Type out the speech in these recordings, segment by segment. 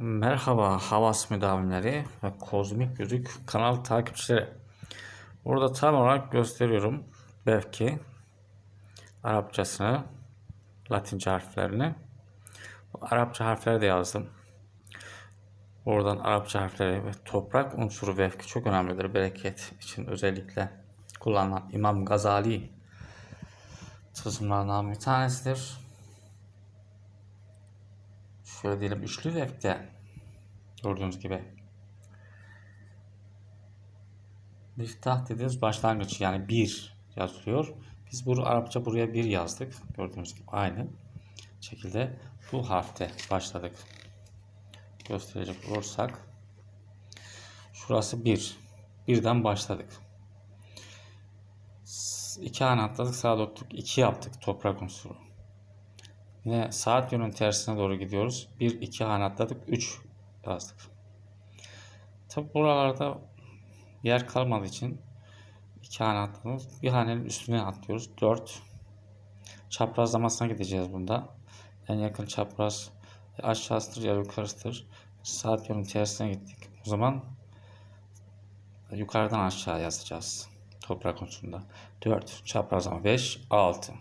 Merhaba Havas müdavimleri ve Kozmik Yüzük kanal takipçileri. Burada tam olarak gösteriyorum belki Arapçasını, Latince harflerini. Arapça harfleri de yazdım. Oradan Arapça harfleri ve toprak unsuru vefki çok önemlidir bereket için özellikle kullanılan İmam Gazali tılsımlarından bir tanesidir. Şöyle diyelim üçlü vefte gördüğünüz gibi miftah dediğimiz başlangıç yani bir yazılıyor. Biz bunu Arapça buraya bir yazdık. Gördüğünüz gibi aynı şekilde bu harfte başladık. Gösterecek olursak şurası bir. Birden başladık. İki hane atladık sağa döktük. iki yaptık toprak unsuru. Yine saat yönünün tersine doğru gidiyoruz. 1 2 hane atladık. 3 yazdık. Tabi buralarda yer kalmadığı için 2 hane atladığımız bir hanenin üstüne atlıyoruz. 4 çaprazlamasına gideceğiz bunda. En yakın çapraz aşağısıdır ya yukarısıdır. Saat yönünün tersine gittik. O zaman yukarıdan aşağı yazacağız. Toprak konusunda. 4 çaprazlama 5 6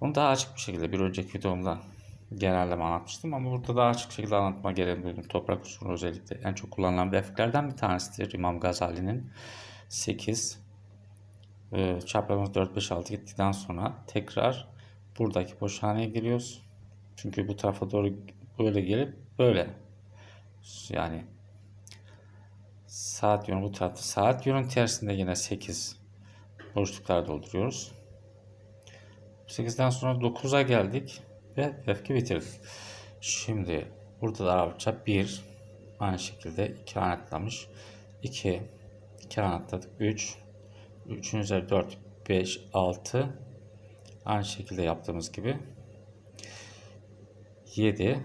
bunu daha açık bir şekilde bir önceki videomda genelleme anlatmıştım ama burada daha açık şekilde anlatma gereğini duydum. Toprak usulü özellikle en çok kullanılan vefklerden bir tanesidir İmam Gazali'nin 8 e, çaprazımız 4 5 6 gittikten sonra tekrar buradaki boşhaneye giriyoruz. Çünkü bu tarafa doğru böyle gelip böyle yani saat yönü bu tarafta. Saat yönün tersinde yine 8 boşluklar dolduruyoruz. 8'den sonra 9'a geldik ve vefki bitirdik. Şimdi burada da Arapça 1 aynı şekilde 2 anlatlamış. 2 2 anlatladık. 3 3'ün üzeri 4 5 6 aynı şekilde yaptığımız gibi 7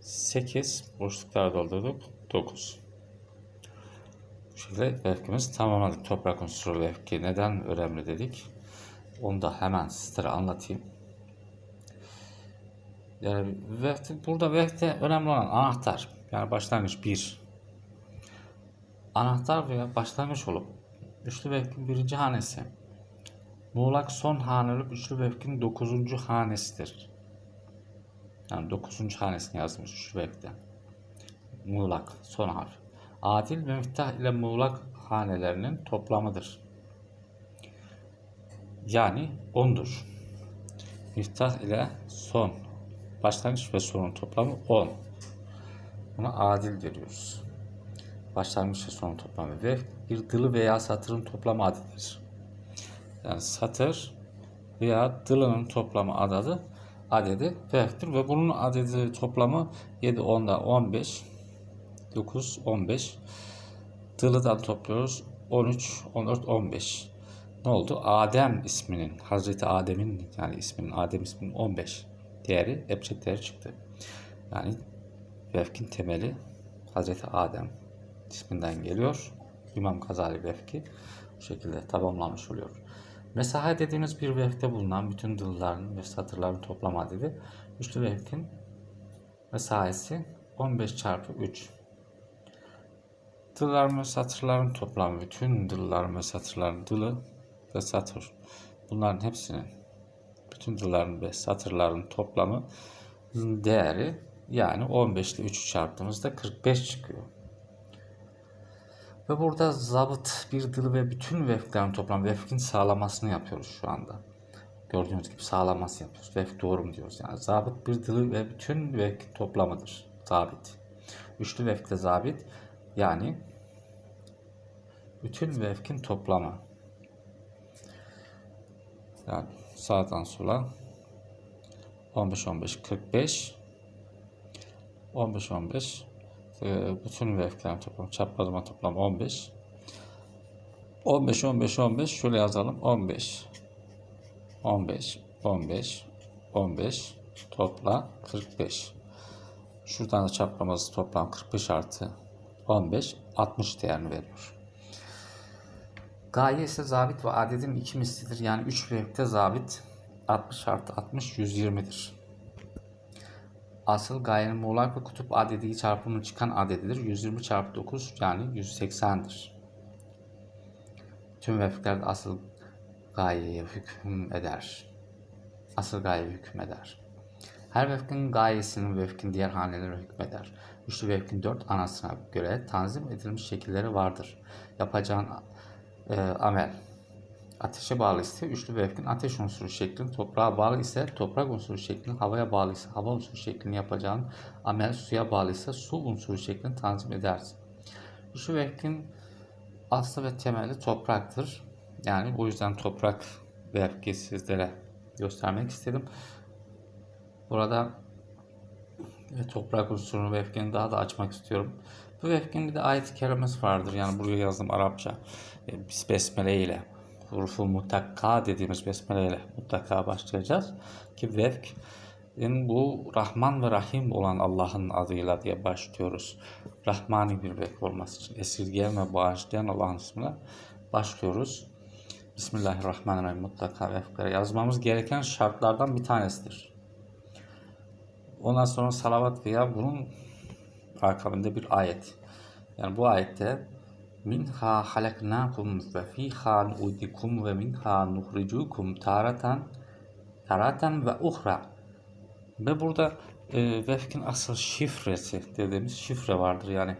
8 boşluklar doldurduk. 9 bu şekilde vefkimizi tamamladık. Toprak unsuru vefki neden önemli dedik. Onu da hemen sizlere anlatayım. Yani vehte, burada vehte önemli olan anahtar. Yani başlangıç bir. Anahtar veya başlangıç olup üçlü vehkin birinci hanesi. Muğlak son hane olup üçlü vehkin dokuzuncu hanesidir. Yani dokuzuncu hanesini yazmış üçlü vehkte. Muğlak son harf. Adil ve miftah ile muğlak hanelerinin toplamıdır. Yani 10'dur. Miftah ile son. Başlangıç ve sonun toplamı 10. Buna adil diyoruz. Başlangıç ve sonun toplamı ve bir dılı veya satırın toplamı adildir. Yani satır veya dılının toplamı adadı adedi veftir ve bunun adedi toplamı 7, 10'da 15, 9, 15. Dılıdan topluyoruz 13, 14, 15 ne oldu? Adem isminin, Hazreti Adem'in yani isminin, Adem isminin 15 değeri, ebced değeri çıktı. Yani vefkin temeli Hazreti Adem isminden geliyor. İmam Gazali vefki bu şekilde tamamlanmış oluyor. Mesahe dediğimiz bir vefte bulunan bütün dılların ve satırların toplam adedi. Üçlü vefkin mesahesi 15 çarpı 3. Dıllar ve satırların toplamı, bütün dıllar ve satırların dılı ve satır. Bunların hepsinin bütün dılların ve satırların toplamı değeri yani 15 ile 3'ü çarptığımızda 45 çıkıyor. Ve burada zabıt bir dılı ve bütün vefklerin toplam vefkin sağlamasını yapıyoruz şu anda. Gördüğünüz gibi sağlaması yapıyoruz. Vefk doğru mu diyoruz yani. Zabıt bir dılı ve bütün vefkin toplamıdır. Zabit. Üçlü vefkte zabit yani bütün vefkin toplamı. Yani sağdan sola 15 15 45 15 15 bütün vefklerin toplam çaprazlama toplam 15 15 15 15 şöyle yazalım 15 15 15 15 topla 45 şuradan da çaprazlaması toplam 45 artı 15 60 değerini veriyor. Gaye ise zabit ve adedin iki mislidir. Yani 3 vekte zabit 60 artı 60 120'dir. asıl gayenin muğlak ve kutup adedi çarpımı çıkan adedidir. 120 çarpı 9 yani 180'dir. Tüm vefkler asıl gayeye hüküm eder. Asıl gaye hüküm eder. Her vefkin gayesinin vefkin diğer haneleri hükmeder. Üçlü vefkin dört anasına göre tanzim edilmiş şekilleri vardır. Yapacağın e, amel, ateşe bağlı ise üçlü vefkin ateş unsuru şeklini, toprağa bağlı ise toprak unsuru şeklini, havaya bağlı ise hava unsuru şeklini yapacağın amel, suya bağlı ise su unsuru şeklini tanzim edersin. Üçlü vefkin aslı ve temeli topraktır. Yani o yüzden toprak vefki sizlere göstermek istedim. Burada toprak unsurunu ve vefkini daha da açmak istiyorum. Bu vefkinin bir de ayet-i kerimesi vardır. Yani buraya yazdım Arapça. E, Biz besmele ile hurufu mutakka dediğimiz besmele ile mutlaka başlayacağız. Ki vefkin bu Rahman ve Rahim olan Allah'ın adıyla diye başlıyoruz. Rahmani bir vefk olması için esirgeyen ve bağışlayan Allah'ın ismiyle başlıyoruz. Bismillahirrahmanirrahim mutlaka vefklere yazmamız gereken şartlardan bir tanesidir. Ondan sonra salavat veya bunun akabinde bir ayet. Yani bu ayette minha halaknakum ve fiha nu'idukum ve minha nuhricukum taratan taratan ve uhra. Ve burada e, vefkin asıl şifresi dediğimiz şifre vardır yani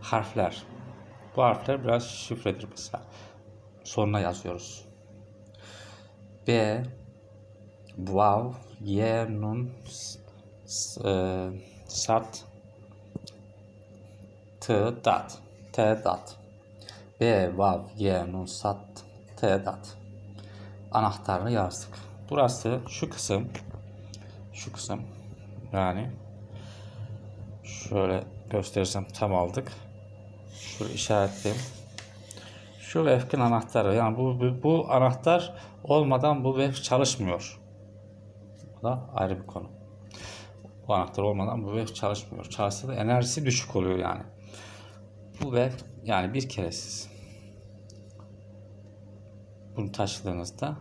harfler. Bu harfler biraz şifredir mesela. Sonuna yazıyoruz. B Vav Y Nun s- e, Sat T Dat T Dat B Vav Y Nun Sat T Dat anahtarını yazdık. Burası şu kısım şu kısım yani şöyle gösterirsem tam aldık. Şurayı işaretleyeyim. Şu vefkin anahtarı yani bu, bu, bu anahtar olmadan bu vef çalışmıyor. Bu da ayrı bir konu. Bu anahtar olmadan bu vef çalışmıyor. Çalışsa da enerjisi düşük oluyor yani. Bu vef yani bir kere siz bunu taşıdığınızda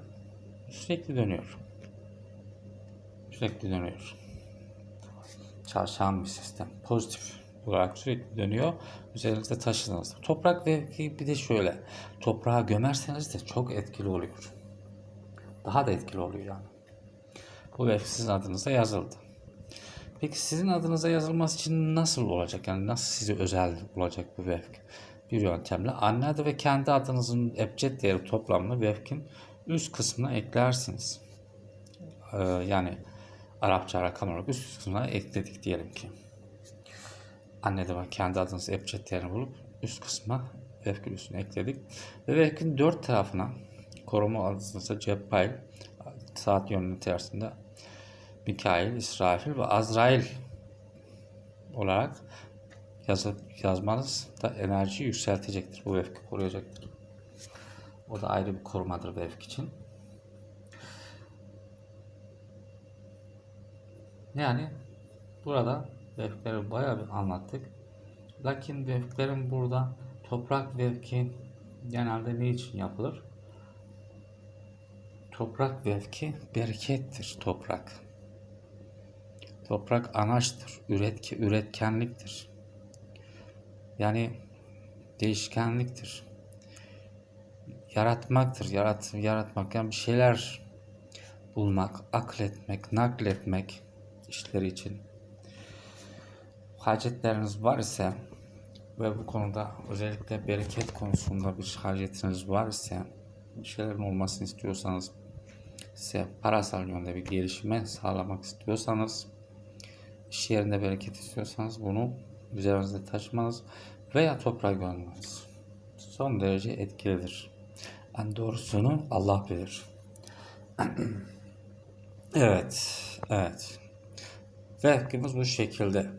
sürekli dönüyor. Sürekli dönüyor. Çalışan bir sistem. Pozitif olarak sürekli dönüyor. Üzerinizde taşıdığınızda. Toprak vefki bir de şöyle. Toprağa gömerseniz de çok etkili oluyor. Daha da etkili oluyor yani. Bu vefk sizin adınıza yazıldı. Peki sizin adınıza yazılması için nasıl olacak? Yani nasıl size özel olacak bu vefk? Bir yöntemle anne adı ve kendi adınızın ebced değeri toplamını vefkin üst kısmına eklersiniz. Ee, yani Arapça rakam olarak üst kısmına ekledik diyelim ki. Anne de ve kendi adınızı ebced değerini bulup üst kısma vefkin üstüne ekledik. Ve vefkin dört tarafına koruma adınızda Cebbail saat yönünün tersinde Mikail, İsrafil ve Azrail olarak yazıp yazmanız da enerjiyi yükseltecektir. Bu vefki koruyacaktır. O da ayrı bir korumadır vefk için. Yani burada vefkleri bayağı bir anlattık. Lakin vefklerin burada toprak vefki genelde ne için yapılır? Toprak vefki berekettir toprak. Toprak anaçtır, üretke, üretkenliktir. Yani değişkenliktir. Yaratmaktır, yarat, yaratmak yani bir şeyler bulmak, akletmek, nakletmek işleri için. Hacetleriniz var ise ve bu konuda özellikle bereket konusunda bir hacetiniz var ise bir şeylerin olmasını istiyorsanız size parasal yönde bir gelişme sağlamak istiyorsanız iş yerinde bereket istiyorsanız bunu üzerinizde taşımanız veya toprağa gömmeniz son derece etkilidir. En doğrusunu Allah bilir. evet, evet. Vefkimiz bu şekilde.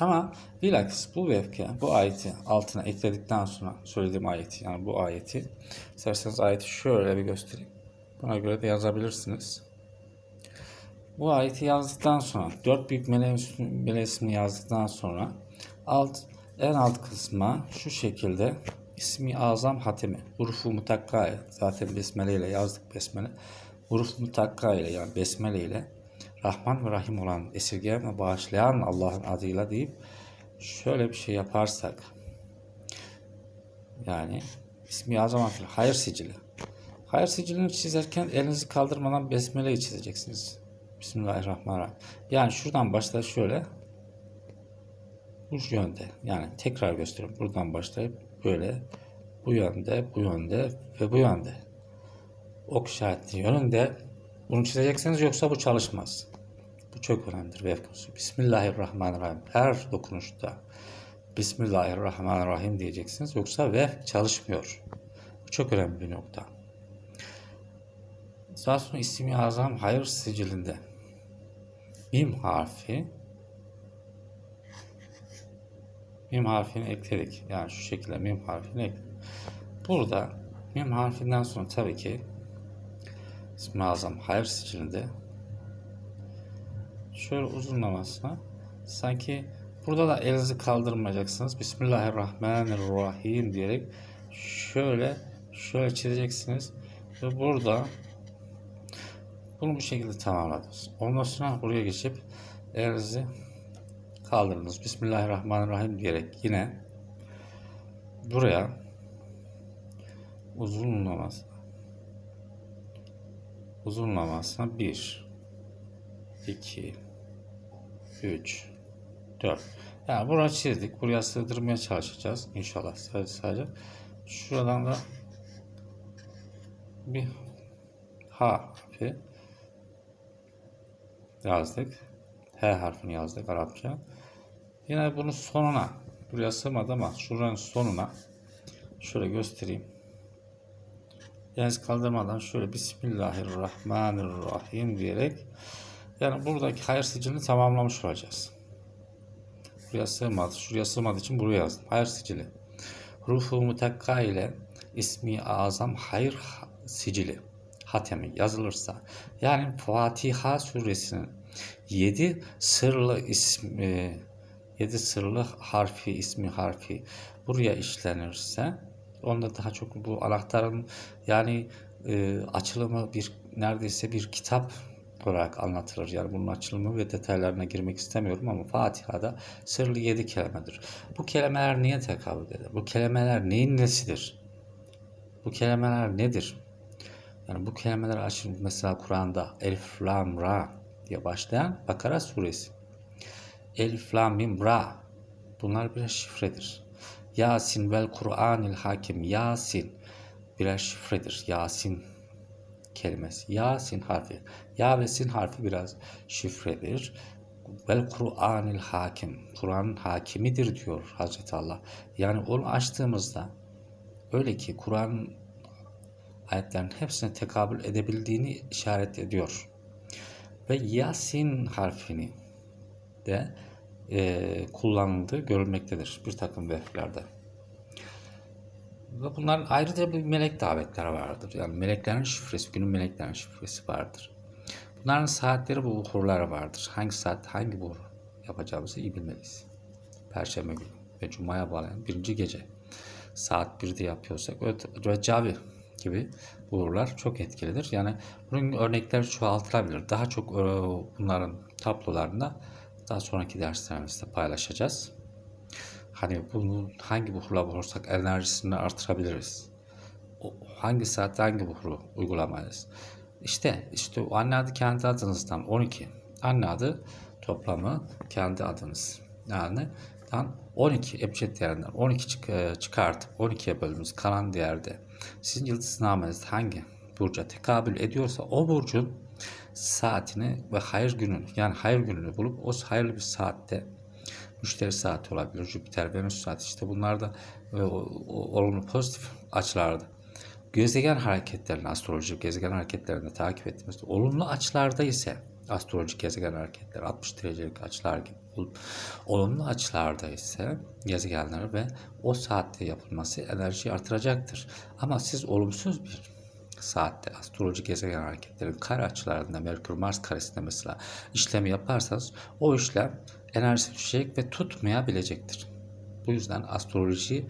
Ama bilakis bu vefke, bu ayeti altına ekledikten sonra söylediğim ayeti yani bu ayeti isterseniz ayeti şöyle bir göstereyim. Buna göre de yazabilirsiniz. Bu ayeti yazdıktan sonra dört büyük meleğin ismini yazdıktan sonra alt en alt kısma şu şekilde ismi azam hatemi hurufu mutakka zaten besmele ile yazdık besmele huruf mutakka ile yani besmele ile Rahman ve Rahim olan, esirgeyen ve bağışlayan Allah'ın adıyla deyip şöyle bir şey yaparsak yani ismi azam fil hayır sicili. Hayır sicilini çizerken elinizi kaldırmadan besmeleyi çizeceksiniz. Bismillahirrahmanirrahim. Yani şuradan başla şöyle bu yönde. Yani tekrar gösteriyorum. Buradan başlayıp böyle bu yönde, bu yönde ve bu yönde. Ok işaretli yönünde bunu çizeceksiniz yoksa bu çalışmaz. Bu çok önemlidir ve konusu. Bismillahirrahmanirrahim. Her dokunuşta Bismillahirrahmanirrahim diyeceksiniz. Yoksa ve çalışmıyor. Bu çok önemli bir nokta. Daha sonra ismi azam hayır sicilinde mim harfi mim harfini ekledik. Yani şu şekilde mim harfini ekledik. Burada mim harfinden sonra tabii ki ismi azam hayır sicilinde şöyle uzunlamasına sanki burada da elinizi kaldırmayacaksınız. Bismillahirrahmanirrahim diyerek şöyle şöyle çizeceksiniz ve burada bunu bu şekilde tamamladınız. Ondan sonra buraya geçip elinizi kaldırdınız. Bismillahirrahmanirrahim diyerek yine buraya uzunlaması uzunlamasına 1 2 3 4 yani burayı çizdik. Buraya sığdırmaya çalışacağız. İnşallah sadece, sadece. Şuradan da bir H harfi yazdık. H harfini yazdık Arapça. Yine bunun sonuna buraya sığmadı ama şuranın sonuna şöyle göstereyim. Yalnız kaldırmadan şöyle Bismillahirrahmanirrahim diyerek yani buradaki hayır sicilini tamamlamış olacağız. Buraya sığmadı. Şuraya sığmadığı için buraya yazdım. Hayır sicili. Rufu mutekka ile ismi azam hayır sicili hatemi yazılırsa yani Fatiha suresinin 7 sırlı ismi 7 sırlı harfi ismi harfi buraya işlenirse onda daha çok bu anahtarın yani e, açılımı bir neredeyse bir kitap olarak anlatılır. Yani bunun açılımı ve detaylarına girmek istemiyorum ama Fatiha'da sırlı yedi kelimedir. Bu kelimeler niye tekabül eder? Bu kelimeler neyin nesidir? Bu kelimeler nedir? Yani bu kelimeler açın mesela Kur'an'da Elif, Lam, Ra diye başlayan Bakara suresi. Elif, Lam, Mim, Ra. Bunlar birer şifredir. Yasin vel Kur'anil Hakim. Yasin birer şifredir. Yasin kelimesi. Yasin harfi. Ya ve sin harfi biraz şifredir. Vel Kur'anil Hakim. Kur'an'ın hakimidir diyor Hazreti Allah. Yani onu açtığımızda öyle ki Kur'an ayetlerin hepsine tekabül edebildiğini işaret ediyor. Ve Yasin harfini de e, kullanıldığı görülmektedir bir takım veflerde. Ve bunların ayrıca bir melek davetleri vardır. Yani meleklerin şifresi, günün meleklerin şifresi vardır. Bunların saatleri bu buhurları vardır. Hangi saat, hangi buhur yapacağımızı iyi bilmeliyiz. Perşembe günü ve Cuma'ya bağlayan birinci gece. Saat 1'de yapıyorsak Recavi gibi buhurlar çok etkilidir. Yani bunun örnekleri çoğaltılabilir. Daha çok e, bunların tablolarında daha sonraki derslerimizde paylaşacağız. Hani bunu hangi buhurla vurursak enerjisini artırabiliriz. Hangi saatte hangi buhuru uygulamalıyız? İşte, işte o anne adı kendi adınızdan 12. Anne adı toplamı kendi adınız. Yani dan 12 ebced değerinden 12 çık çıkartıp 12'ye bölümümüz kalan değerde sizin yıldıznamenizde hangi burca tekabül ediyorsa o burcun saatini ve hayır gününü yani hayır gününü bulup o hayırlı bir saatte müşteri saati olabilir, Jüpiter, Venüs saati işte bunlar da e, olumlu pozitif açılarda. Gezegen hareketlerini, astrolojik gezegen hareketlerini takip ettiğimizde olumlu açılarda ise astrolojik gezegen hareketleri 60 derecelik açılar gibi olumlu açılarda ise gezegenler ve o saatte yapılması enerjiyi artıracaktır. Ama siz olumsuz bir saatte astrolojik gezegen hareketlerin kare açılarında Merkür Mars karesinde mesela işlemi yaparsanız o işlem enerjisi düşecek ve tutmayabilecektir. Bu yüzden astroloji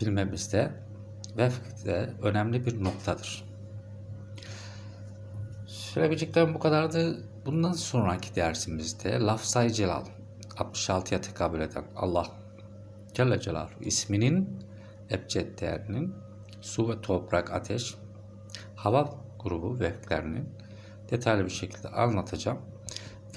bilmemizde ve de önemli bir noktadır. Söyleyebileceklerim bu kadardı. Bundan sonraki dersimizde lafzayı celal 66'ya tekabül eden Allah Celle Celaluhu isminin ebced değerinin su ve toprak, ateş, hava grubu veflerinin detaylı bir şekilde anlatacağım.